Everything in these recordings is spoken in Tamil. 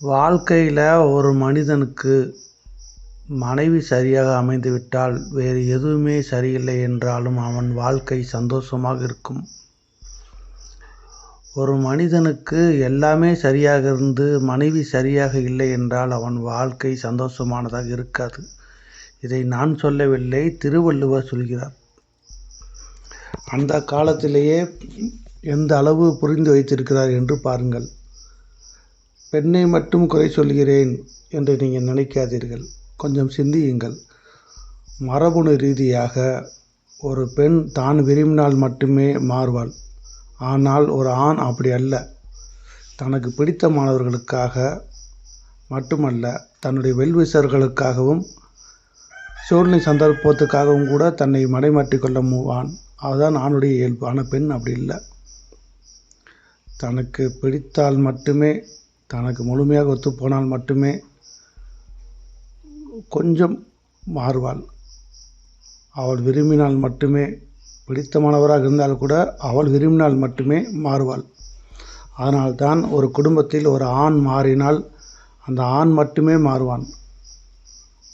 வாழ்க்கையில் ஒரு மனிதனுக்கு மனைவி சரியாக அமைந்துவிட்டால் வேறு எதுவுமே சரியில்லை என்றாலும் அவன் வாழ்க்கை சந்தோஷமாக இருக்கும். ஒரு மனிதனுக்கு எல்லாமே சரியாக இருந்து மனைவி சரியாக இல்லை என்றால் அவன் வாழ்க்கை சந்தோஷமானதாக இருக்காது. இதை நான் சொல்லவில்லை திருவள்ளுவர் சொல்கிறார். அந்த காலத்திலேயே எந்த அளவு புரிந்து வைத்திருக்கிறார் என்று பாருங்கள். பெண்ணை மட்டும் குறை சொல்கிறேன் என்று நீங்கள் நினைக்காதீர்கள். கொஞ்சம் சிந்தியுங்கள். மரபணு ரீதியாக ஒரு பெண் தான் விரும்பினால் மட்டுமே மாறுவாள். ஆனால் ஒரு ஆண் அப்படி அல்ல. தனக்கு பிடித்தமானவர்களுக்காக மட்டுமல்ல தன்னுடைய வெல்விசர்களுக்காகவும் சூழ்நிலை சந்தர்ப்பத்துக்காகவும் கூட தன்னை மடைமாற்றிக் கொள்ள மூவான். அதுதான் ஆணுடைய இயல்பு. ஆனால் பெண் அப்படி இல்லை. தனக்கு பிடித்தால் மட்டுமே தனக்கு முழுமையாக ஒத்துப்போனால் மட்டுமே கொஞ்சம் மாறுவாள். அவள் விரும்பினால் மட்டுமே பிடித்தமானவராக இருந்தால் கூட அவள் விரும்பினால் மட்டுமே மாறுவாள். அதனால்தான் ஒரு குடும்பத்தில் ஒரு ஆண் மாறினால் அந்த ஆண் மட்டுமே மாறுவான்.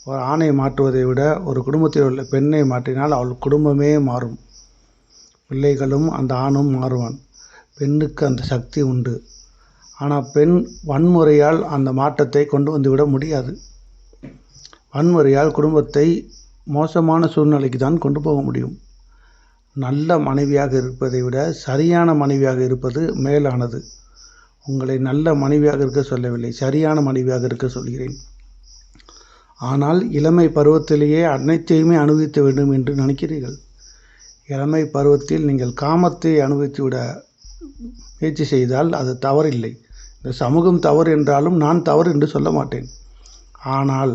ஒரு ஆணை மாற்றுவதை விட ஒரு குடும்பத்தில் உள்ள பெண்ணை மாற்றினால் அவள் குடும்பமே மாறும். பிள்ளைகளும் அந்த ஆணும் மாறுவான். பெண்ணுக்கு அந்த சக்தி உண்டு. ஆனால் பெண் வன்முறையால் அந்த மாற்றத்தை கொண்டு வந்துவிட முடியாது. வன்முறையால் குடும்பத்தை மோசமான சூழ்நிலைக்கு தான் கொண்டு போக முடியும். நல்ல மனைவியாக இருப்பதை விட சரியான மனைவியாக இருப்பது மேலானது. உங்களை நல்ல மனைவியாக இருக்க சொல்லவில்லை சரியான மனைவியாக இருக்க சொல்கிறேன். ஆனால் இளமை பருவத்திலேயே அனைத்தையுமே அனுபவிக்க வேண்டும் என்று நினைக்கிறீர்கள். இளமை பருவத்தில் நீங்கள் காமத்தை அனுபவித்துவிட முயற்சி செய்தால் அது தவறில்லை. இந்த சமூகம் தவறு என்றாலும் நான் தவறு என்று சொல்ல மாட்டேன். ஆனால்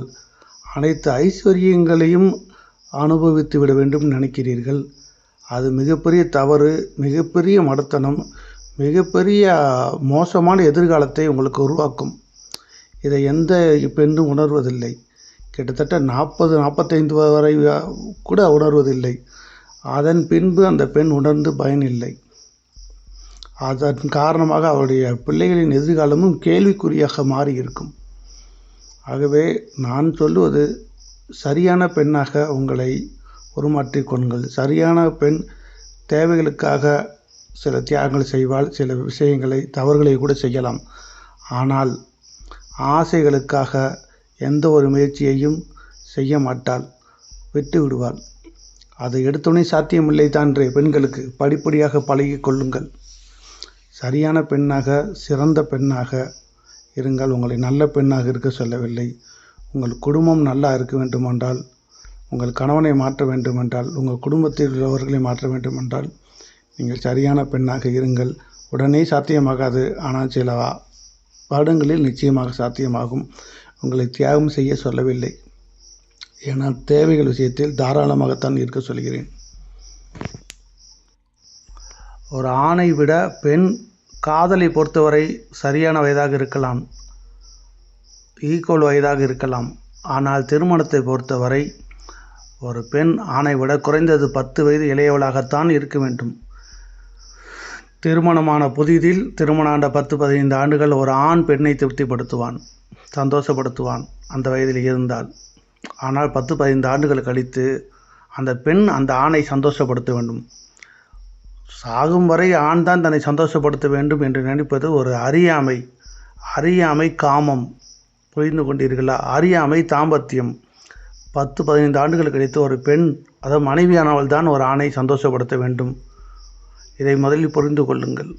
அனைத்து ஐஸ்வர்யங்களையும் அனுபவித்து விட வேண்டும் நினைக்கிறீர்கள். அது மிகப்பெரிய தவறு மிகப்பெரிய மடத்தனம் மிகப்பெரிய மோசமான எதிர்காலத்தை உங்களுக்கு உருவாக்கும். இதை எந்த பெண்ணும் உணர்வதில்லை. கிட்டத்தட்ட நாற்பது நாற்பத்தைந்து வரை கூட உணர்வதில்லை. அதன் பின்பு அந்த பெண் உணர்ந்து பயனில்லை. அதன் காரணமாக அவருடைய பிள்ளைகளின் எதிர்காலமும் கேள்விக்குறியாக மாறி இருக்கும் ஆகவே நான் சொல்லுவது சரியான பெண்ணாக உங்களை உருமாற்றிக் கொள்ளுங்கள். சரியான பெண் தேவைகளுக்காக சில தியாகங்கள் செய்வாள் சில விஷயங்களை தவறுகளை கூட செய்யலாம். ஆனால் ஆசைகளுக்காக எந்த ஒரு முயற்சியையும் செய்ய மாட்டாள் விட்டு விடுவாள். அதை எடுத்தோடனே சாத்தியமில்லை தான்றே பெண்களுக்கு. படிப்படியாக பழகி கொள்ளுங்கள். சரியான பெண்ணாக சிறந்த பெண்ணாக இருங்கள். உங்களை நல்ல பெண்ணாக இருக்க சொல்லவில்லை. உங்கள் குடும்பம் நல்லா இருக்க வேண்டுமென்றால் உங்கள் கணவனை மாற்ற வேண்டுமென்றால் உங்கள் குடும்பத்தில் உள்ளவர்களை மாற்ற வேண்டுமென்றால் நீங்கள் சரியான பெண்ணாக இருங்கள். உடனே சாத்தியமாகாது. ஆனால் சில வருடங்களில் நிச்சயமாக சாத்தியமாகும். உங்களை தியாகம் செய்ய சொல்லவில்லை. ஏன்னால் தேவைகள் விஷயத்தில் தாராளமாகத்தான் இருக்க சொல்கிறேன். ஒரு ஆணை விட பெண் காதலை பொறுத்தவரை சரியான வயதாக இருக்கலாம். ஈக்குவல் வயதாக இருக்கலாம். ஆனால் திருமணத்தை பொறுத்தவரை ஒரு பெண் ஆணை விட குறைந்தது பத்து வயது இளையவளாகத்தான் இருக்க வேண்டும். திருமணமான புதிதில் திருமணாண்ட பத்து பதினைந்து ஆண்டுகள் ஒரு ஆண் பெண்ணை திருப்திப்படுத்துவான் சந்தோஷப்படுத்துவான் அந்த வயதில் இருந்தால். ஆனால் பத்து பதினைந்து ஆண்டுகள் கழித்து அந்த பெண் அந்த ஆணை சந்தோஷப்படுத்த வேண்டும். சாகும் வரை ஆண் தான் தன்னை சந்தோஷப்படுத்த வேண்டும் என்று நினைப்பது ஒரு அறியாமை. அறியாமை காமம். புரிந்து கொண்டீர்களா? அறியாமை தாம்பத்தியம். பத்து பதினைந்து ஆண்டுகள் கழித்து ஒரு பெண் அதாவது மனைவியானவள் தான் ஒரு ஆணை சந்தோஷப்படுத்த வேண்டும். இதை முதலில் புரிந்து கொள்ளுங்கள்.